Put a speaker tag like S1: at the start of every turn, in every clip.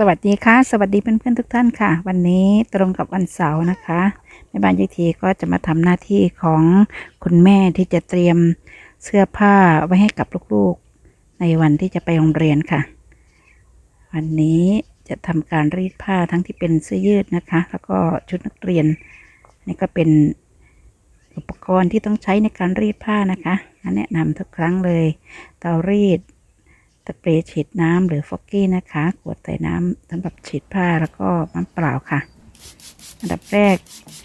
S1: สวัสดีค่ะ สวัสดีเพื่อนๆทุกท่านค่ะ วันนี้ตรงกับวันเสาร์นะคะแม่บ้านยิทีก็จะมาทำหน้าที่ของคุณแม่ที่จะเตรียมเสื้อผ้าไว้ให้กับลูกๆ ในวันที่จะไปโรงเรียนค่ะ วันนี้จะทำการรีดผ้าทั้งที่เป็นเสื้อยืดนะคะ แล้วก็ชุดนักเรียนนี่ก็เป็นอุปกรณ์ที่ต้องใช้ในการรีดผ้านะคะแนะนำทุกครั้งเลย เตารีด สเปรย์ฉีดน้ำหรือฟอกกี้นะคะขวดใส่น้ำสำหรับฉีดผ้าแล้วก็น้ำเปล่าค่ะ อันดับแรก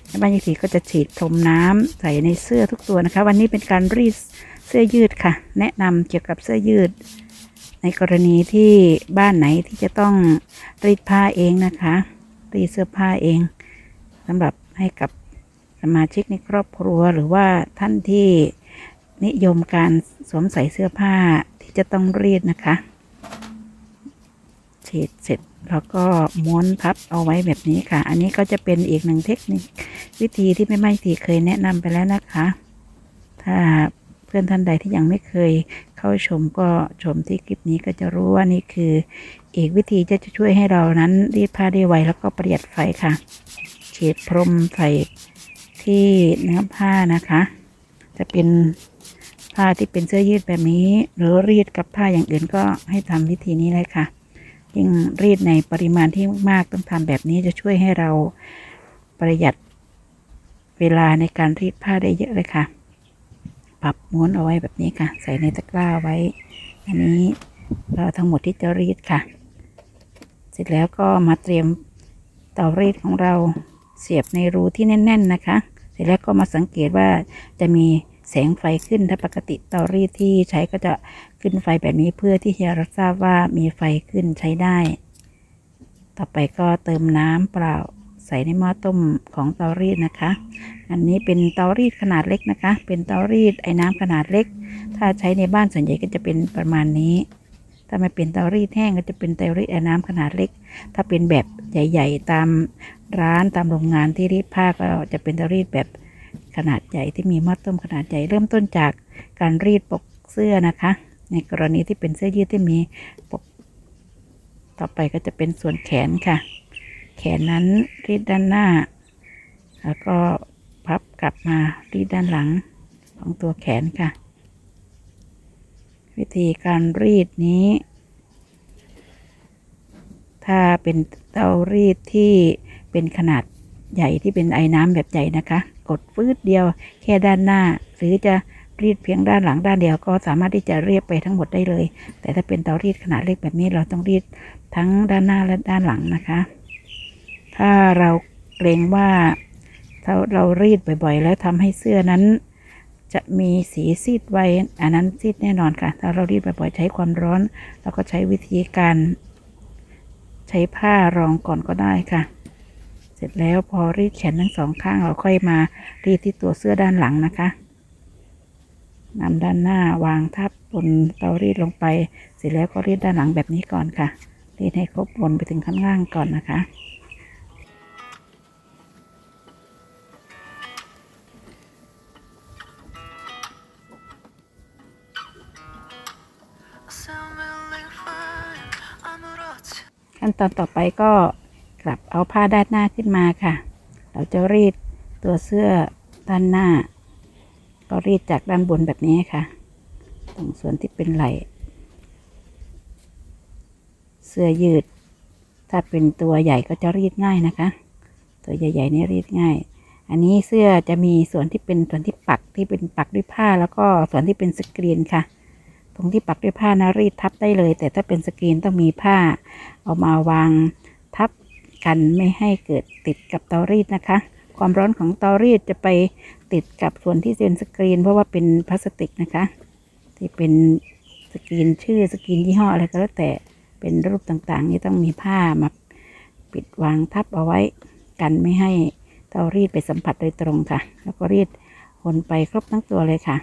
S1: แม่บ้านยิทีก็จะฉีดพรมน้ำใส่ในเสื้อทุกตัวนะคะ วันนี้เป็นการรีดเสื้อยืดค่ะ แนะนำเกี่ยวกับเสื้อยืด ในกรณีที่บ้านไหนที่จะต้องรีดผ้าเองนะคะ รีดเสื้อผ้าเองสำหรับให้กับสมาชิกในครอบครัวหรือว่าท่านที่นิยมการสวมใส่เสื้อผ้า ที่จะต้องรีดนะคะฉีดเสร็จแล้วก็ม้วนพับเอาไว้แบบนี้ค่ะ อันนี้ก็จะเป็นอีกหนึ่งเทคนิค วิธีที่ไม่ไม่ทีเคยแนะนำไปแล้วนะคะ ถ้าเพื่อนท่านใดที่ยังไม่เคยเข้าชมก็ชมที่คลิปนี้ก็จะรู้ว่านี่คืออีกวิธีที่จะช่วยให้เรานั้นรีดผ้าได้ไวแล้วก็ประหยัดไฟค่ะฉีดพรมใส่ที่เนื้อผ้านะคะ จะเป็น ผ้าที่เป็นเสื้อยืดแบบนี้ หรือรีดกับผ้าอย่างอื่นก็ให้ทำวิธีนี้เลยค่ะ ยิ่งรีดในปริมาณที่มากต้องทำแบบนี้จะช่วยให้เราประหยัดเวลาในการรีดผ้าได้เยอะเลยค่ะ ปรับม้วนเอาไว้แบบนี้ค่ะ ใส่ในตะกร้าไว้ อันนี้เราทั้งหมดที่จะรีดค่ะ เสร็จแล้วก็มาเตรียมเตารีดของเราเสียบในรูที่แน่น ๆ นะคะ เสร็จแล้วก็มาสังเกตว่าจะมี แสงไฟขึ้นถ้าปกติเตารีดที่ใช้ก็จะขึ้นไฟแบบนี้เพื่อที่จะรับทราบว่ามีไฟขึ้นใช้ได้ ต่อไปก็เติมน้ำเปล่าใส่ในหม้อต้มของเตารีดนะคะ อันนี้เป็นเตารีดขนาดเล็กนะคะ เป็นเตารีดไอ้น้ำขนาดเล็ก ถ้าใช้ในบ้านส่วนใหญ่ก็จะเป็นประมาณนี้ ถ้าไม่เป็นเตารีดแห้งก็จะเป็นเตารีดไอ้น้ำขนาดเล็ก ถ้าเป็นแบบใหญ่ ๆ ตามร้านตามโรงงานที่รีดผ้าก็จะเป็นเตารีดแบบ ขนาดใหญ่ที่มีม้อต้มขนาดใหญ่เริ่มต้นจากการรีดปกเสื้อนะคะ ในกรณีที่เป็นเสื้อยืดที่มีปก ต่อไปก็จะเป็นส่วนแขนค่ะ แขนนั้นรีดด้านหน้า แล้วก็พับกลับมารีดด้านหลังของตัวแขนค่ะ วิธีการรีดนี้ ถ้าเป็นเตารีดที่เป็นขนาด ใหญ่ที่เป็นไอ้น้ำแบบใหญ่นะคะ กดฟืดเดียว แค่ด้านหน้า หรือจะรีดเพียงด้านหลังด้านเดียว ก็สามารถที่จะเรียบไปทั้งหมดได้เลย แต่ถ้าเป็นเตารีดขนาดเล็กแบบนี้เราต้องรีดทั้งด้านหน้าและด้านหลังนะคะ ถ้าเราเกรงว่าถ้าเรารีดบ่อยๆ แล้วทำให้เสื้อนั้น จะมีสีซีดไวอันนั้นซีดแน่นอนค่ะ ถ้าเรารีดบ่อยๆใช้ความร้อนเราก็ใช้วิธีการ ใช้ผ้ารองก่อนก็ได้ค่ะ ร็จแล้วพอรีดแขนทั้งสองข้างเราค่อยมารีดที่ตัวเสื้อด้านหลังนะคะนำด้านหน้าวางทับบนเตารีดลงไป เสร็จแล้วก็รีดด้านหลังแบบนี้ก่อนค่ะ รีดให้ครบวนไปถึงข้างล่างก่อนนะคะขั้นตอนต่อไปก็ กลับเอาผ้าด้านหน้าขึ้นมาค่ะ เราจะรีดตัวเสื้อด้านหน้า ก็รีดจากด้านบนแบบนี้ค่ะ ตรงส่วนที่เป็นไหล่เสื้อยืด ถ้าเป็นตัวใหญ่ก็จะรีดง่ายนะคะ ตัวใหญ่ๆนี่รีดง่าย อันนี้เสื้อจะมีส่วนที่เป็นส่วนที่ปักที่เป็นปักด้วยผ้าแล้วก็ส่วนที่เป็นสกรีนค่ะ ตรงที่ปักด้วยผ้านะรีดทับได้เลย แต่ถ้าเป็นสกรีนต้องมีผ้า เอามาวางทับ กันไม่ให้เกิดติดกับเตารีดนะคะ ความร้อนของเตารีดจะไปติดกับส่วนที่เป็นสกรีน เพราะว่าเป็นพลาสติกนะคะ ที่เป็นสกรีนชื่อสกรีนยี่ห้ออะไรก็แล้วแต่เป็นรูปต่างๆ นี่ต้องมีผ้ามาปิดวางทับเอาไว้กันไม่ให้เตารีดไปสัมผัสโดยตรงค่ะ แล้วก็รีดวนไปครบทั้งตัวเลยค่ะ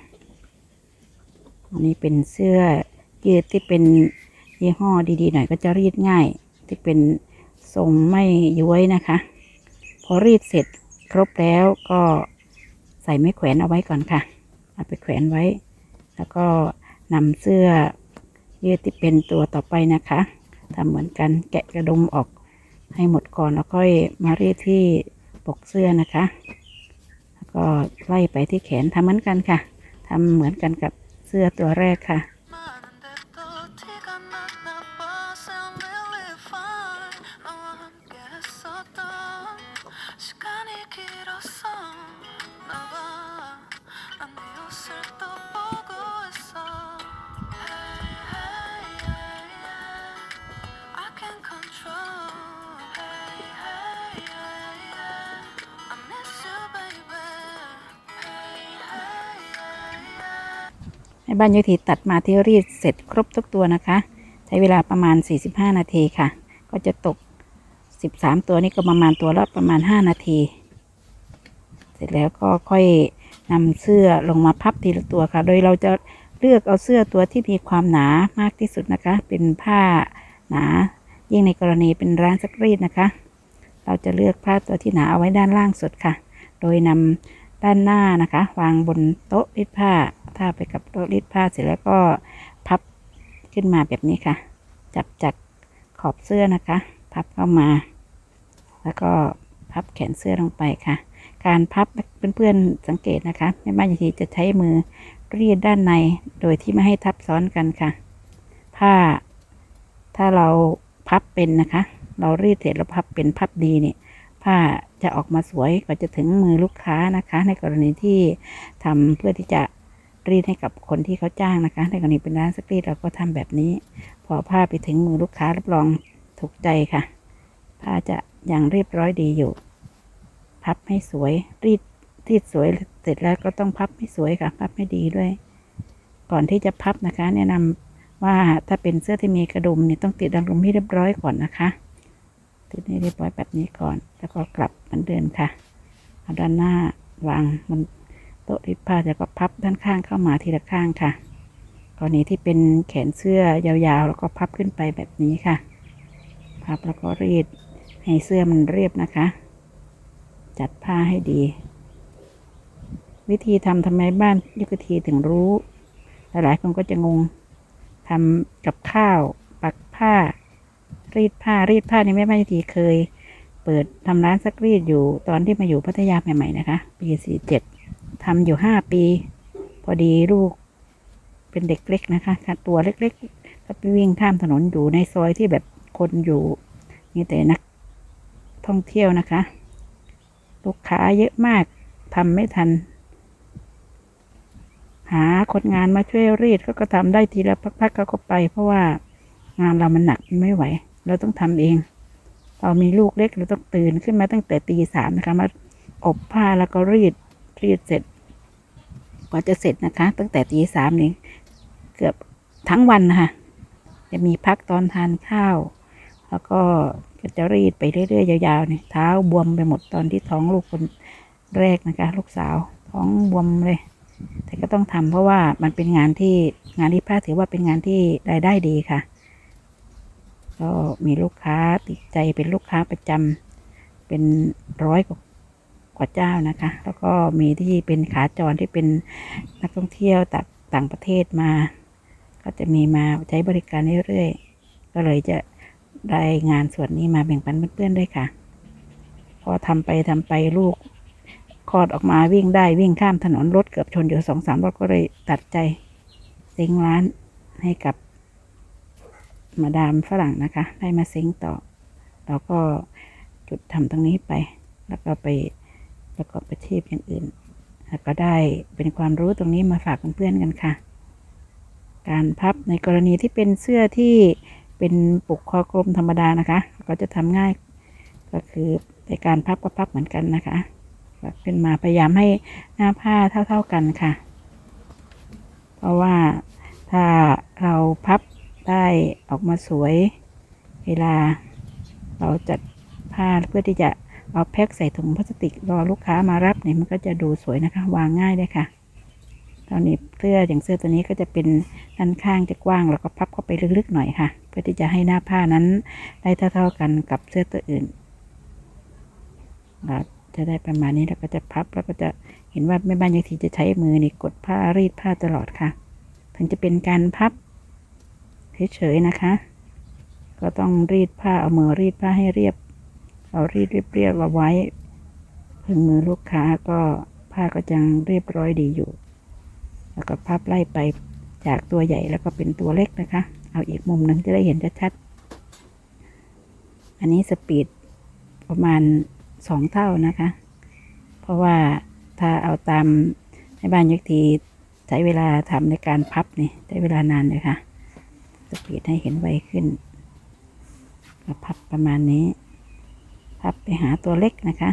S1: อันนี้เป็นเสื้อยืดที่เป็นยี่ห้อดีๆ หน่อยก็จะรีดง่ายที่เป็น ทรงไม่ย้วยนะคะ พอรีดเสร็จครบแล้วก็ใส่ไม้แขวนเอาไว้ก่อนค่ะ เอาไปแขวนไว้ แล้วก็นำเสื้อยืดที่เป็นตัวต่อไปนะคะทำเหมือนกันแกะกระดุมออกให้หมดก่อนแล้วค่อยมารีดที่ปกเสื้อนะคะ แล้วก็ไล่ไปที่แขนทำเหมือนกันค่ะทำเหมือนกันกับเสื้อตัวแรกค่ะ ให้บ้านยุทธีตัดมาที่รีดเสร็จครบทุกตัวนะคะ ใช้เวลาประมาณ 45 นาทีค่ะ ก็จะตก 13 ตัวนี่ก็ประมาณตัวละประมาณ 5 นาที สร็จแล้วก็ค่อยนำเสื้อลงมาพับทีละตัวค่ะ โดยเราจะเลือกเอาเสื้อตัวที่มีความหนามากที่สุดนะคะ เป็นผ้าหนา ยิ่งในกรณีเป็นร้านซักรีดนะคะ เราจะเลือกผ้าตัวที่หนาเอาไว้ด้านล่างสุดค่ะ โดยนำด้านหน้านะคะ วางบนโต๊ะรีดผ้าท่าไปกับโต๊ะรีดผ้าเสร็จแล้วก็พับขึ้นมาแบบนี้ค่ะ จับจากขอบเสื้อนะคะ พับเข้ามา แล้วก็พับแขนเสื้อลงไปค่ะ การพับเพื่อนๆสังเกตนะคะแม่บ้านบางทีจะใช้มือรีดด้านในโดยที่ไม่ให้ทับซ้อนกันค่ะผ้าถ้าเราพับเป็นนะคะ เรารีดเสร็จแล้วพับเป็นพับดีเนี่ยผ้าจะออกมาสวยกว่าจะถึงมือลูกค้านะคะ ในกรณีที่ทำเพื่อที่จะรีดให้กับคนที่เขาจ้างนะคะ ในกรณีเป็นร้านซักรีดเราก็ทำแบบนี้ พอผ้าไปถึงมือลูกค้ารับรองถูกใจค่ะ ผ้าจะยังเรียบร้อยดีอยู่ พับให้สวย รีดรีดสวยเสร็จแล้วก็ต้องพับให้สวยค่ะ พับให้ดีด้วย ก่อนที่จะพับนะคะ แนะนำว่าถ้าเป็นเสื้อที่มีกระดุมเนี่ยต้องติดดังลมให้เรียบร้อยก่อนนะคะ ติดให้เรียบร้อยแบบนี้ก่อน แล้วก็กลับเหมือนเดิมค่ะเอาด้านหน้าวางบนโต๊ะรีดผ้าแล้วก็พับด้านข้างเข้ามาทีละข้างค่ะกรณีที่เป็นแขนเสื้อยาวๆ แล้วก็พับขึ้นไปแบบนี้ค่ะ พับแล้วก็รีดให้เสื้อมันเรียบนะคะ จัดผ้าให้ดี วิธีทำทำไมบ้านยุกทีถึงรู้ หลายคนก็จะงงทำกับข้าว ปักผ้า รีดผ้ารีดผ้านี่แม่บ้านยุกทีเคย เปิดทำร้านซักรีดอยู่ตอนที่มาอยู่พัทยาใหม่ๆนะคะ ปีสี่เจ็ดทำอยู่ห้าปี พอดีลูกเป็นเด็กเล็กนะคะค่ะตัวเล็กๆก็ไปวิ่งข้ามถนนอยู่ในซอยที่แบบคนอยู่ มีแต่นักท่องเที่ยวนะคะ ลูกค้าเยอะมากทำไม่ทัน หาคนงานมาช่วยรีดเขาก็ทำได้ทีละพักๆก็ไป เพราะว่างานเรามันหนักมันไม่ไหว เราต้องทำเองเรามีลูกเล็กเราต้องตื่นขึ้นมาตั้งแต่ตีสามนะคะมาอบผ้าแล้วก็รีดรีดเสร็จกว่าจะเสร็จนะคะ ตั้งแต่ตีสามนี่เกือบทั้งวันนะคะจะมีพักตอนทานข้าว แล้วก็ก็จะรีดไปเรื่อยๆยาวๆเนี่ยเท้าบวมไปหมดตอนที่ท้องลูกคนแรกนะคะ ลูกสาวท้องบวมเลย แต่ก็ต้องทำเพราะว่ามันเป็นงานที่งานที่ผ้าถือว่าเป็นงานที่รายได้ดีค่ะ ก็มีลูกค้าติดใจเป็นลูกค้าประจำเป็นร้อยกว่ากว่าเจ้านะคะ แล้วก็มีที่เป็นขาจรที่เป็นนักท่องเที่ยวจากต่างประเทศมา ก็จะมีมาใช้บริการเรื่อยๆก็เลยจะ ได้งานส่วนนี้มาแบ่งปันเพื่อนๆด้วยค่ะ พอทำไปทำไปลูกคลอดออกมาวิ่งได้วิ่งข้ามถนนรถเกือบชนอยู่สองสามรถก็เลยตัดใจเซ็งร้านให้กับ มาดามฝรั่งนะคะ ได้มาเซ้งต่อ เราก็จุดทำตรงนี้ไป แล้วก็ไปประกอบอาชีพอย่างอื่น แล้วก็ได้เป็นความรู้ตรงนี้มาฝากเพื่อนๆกันค่ะ การพับในกรณีที่เป็นเสื้อที่ เป็นปุกคอกลมธรรมดานะคะ ก็จะทำง่าย ก็คือในการพับก็พับเหมือนกันนะคะพับขึ้นมาพยายามให้หน้าผ้าเท่า ๆกันค่ะ เพราะว่าถ้าเราพับได้ออกมาสวย เวลาเราจัดผ้าเพื่อที่จะเอาแพ็คใส่ถุงพลาสติกรอลูกค้ามารับเนี่ยมันก็จะดูสวยนะคะ วางง่ายเลยค่ะ ตอนนี้เสื้ออย่างเสื้อตัวนี้ก็จะเป็นด้านข้างจะกว้างแล้วก็พับเข้าไปลึกๆหน่อยค่ะ เพื่อที่จะให้หน้าผ้านั้นได้เท่า ๆกันกับเสื้อตัวอื่นเราจะได้ประมาณนี้แล้วก็จะพับแล้วก็จะเห็นว่าแม่บ้านยังทีจะใช้มือนี่กดผ้ารีดผ้าตลอดค่ะ ถึงจะเป็นการพับเฉยๆนะคะกก็ต้องรีดผ้าเอามือรีดผ้าให้เรียบ เอารีดเรียบๆเอาไว้พึงมือลูกค้าก็ผ้าก็ยังเรียบร้อยดีอยู่ แล้วก็พับไล่ไปจากตัวใหญ่แล้วก็เป็นตัวเล็กนะคะ เอาอีกมุมหนึ่งจะได้เห็นชัดๆอันนี้สปีดประมาณสองเท่านะคะ เพราะว่าถ้าเอาตามในบ้านยักทีใช้เวลาทำในการพับนี่ใช้เวลานานเลยค่ะสปีดให้เห็นไวขึ้นก็พับประมาณนี้ พับไปหาตัวเล็กนะคะ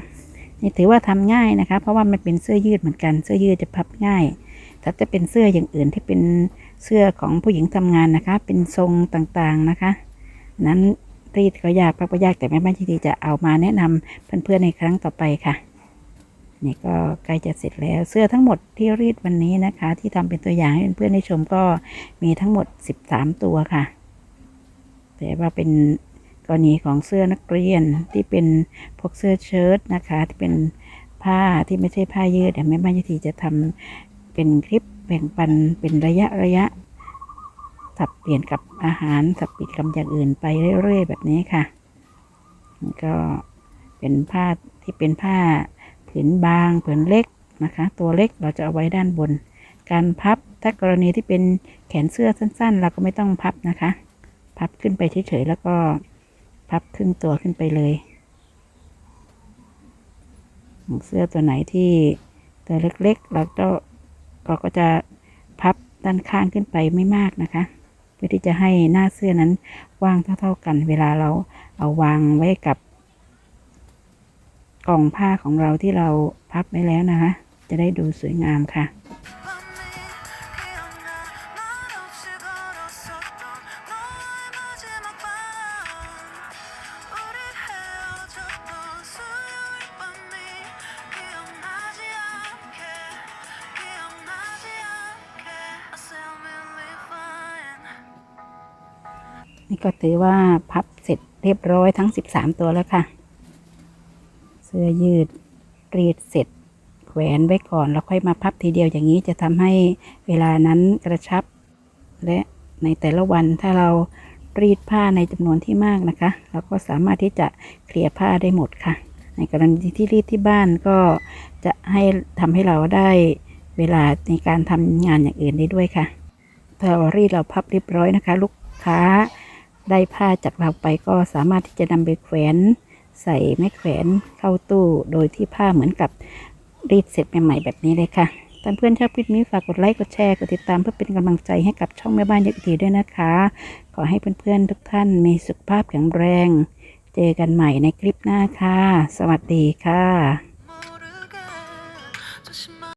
S1: นี่ถือว่าทำง่ายนะคะ เพราะว่ามันเป็นเสื้อยืดเหมือนกัน เสื้อยืดจะพับง่าย ถ้าจะเป็นเสื้ออย่างอื่นที่เป็นเสื้อของผู้หญิงทำงานนะคะ เป็นทรงต่างๆนะคะ นั้นรีดก็ยากพับก็ยากแต่แม่บ้านที่ดีจะเอามาแนะนำเพื่อนๆในครั้งต่อไปค่ะ นี่ก็ใกล้จะเสร็จแล้วเสื้อทั้งหมดที่รีดวันนี้นะคะ ที่ทำเป็นตัวอย่างให้เพื่อนๆได้ชมก็มีทั้งหมด 13 ตัวค่ะ แต่ว่าเป็นกรณีของเสื้อนักเรียนที่เป็นพวกเสื้อเชิ้ตนะคะ ที่เป็นผ้าที่ไม่ใช่ผ้ายืดเดี๋ยวแม่บ้านยทีจะทำ เป็นคลิปแบ่งปันเป็นระยะระยะ สับเปลี่ยนกับอาหารสับปลี่ยนกับอย่างอื่นไปเรื่อยๆแบบนี้ค่ะ ก็เป็นผ้าที่เป็นผ้าผืนบางผืนเล็กนะคะ ตัวเล็กเราจะเอาไว้ด้านบน การพับถ้ากรณีที่เป็นแขนเสื้อสั้นๆ เราก็ไม่ต้องพับนะคะ พับขึ้นไปเฉยๆแล้วก็พับครึ่งตัวขึ้นไปเลยเสื้อตัวไหนที่ตัวเล็กๆ เราก็ เราก็จะพับด้านข้างขึ้นไปไม่มากนะคะ เพื่อที่จะให้หน้าเสื้อนั้นว่างเท่าๆกัน เวลาเราเอาวางไว้กับกล่องผ้าของเราที่เราพับไว้แล้วนะคะ จะได้ดูสวยงามค่ะ นี่ก็ถือว่าพับเสร็จเรียบร้อยทั้ง 13 ตัวแล้วค่ะ เสื้อยืดรีดเสร็จ แขวนไว้ก่อนแล้วค่อยมาพับทีเดียวอย่างนี้จะทำให้เวลานั้นกระชับ และในแต่ละวันถ้าเรารีดผ้าในจำนวนที่มากนะคะ เราก็สามารถที่จะเคลียร์ผ้าได้หมดค่ะ ในกรณีที่รีดที่บ้านก็จะให้ทำให้เราได้เวลาในการทำงานอย่างอื่นได้ด้วยค่ะถ้าเรารีดเราพับเรียบร้อยนะคะ ลูกค้า ได้ผ้าจากเราไปก็สามารถที่จะนำไปแขวนใส่ไม้แขวนเข้าตู้ โดยที่ผ้าเหมือนกับรีดเสร็จใหม่ๆแบบนี้เลยค่ะท่านเพื่อนชอบคลิปนี้ฝากกดไลค์กดแชร์กดติดตามเพื่อเป็นกำลังใจให้กับช่องแม่บ้านยักษ์ดีด้วยนะคะ ขอให้เพื่อนๆทุกท่านมีสุขภาพแข็งแรง เจอกันใหม่ในคลิปหน้าค่ะ สวัสดีค่ะ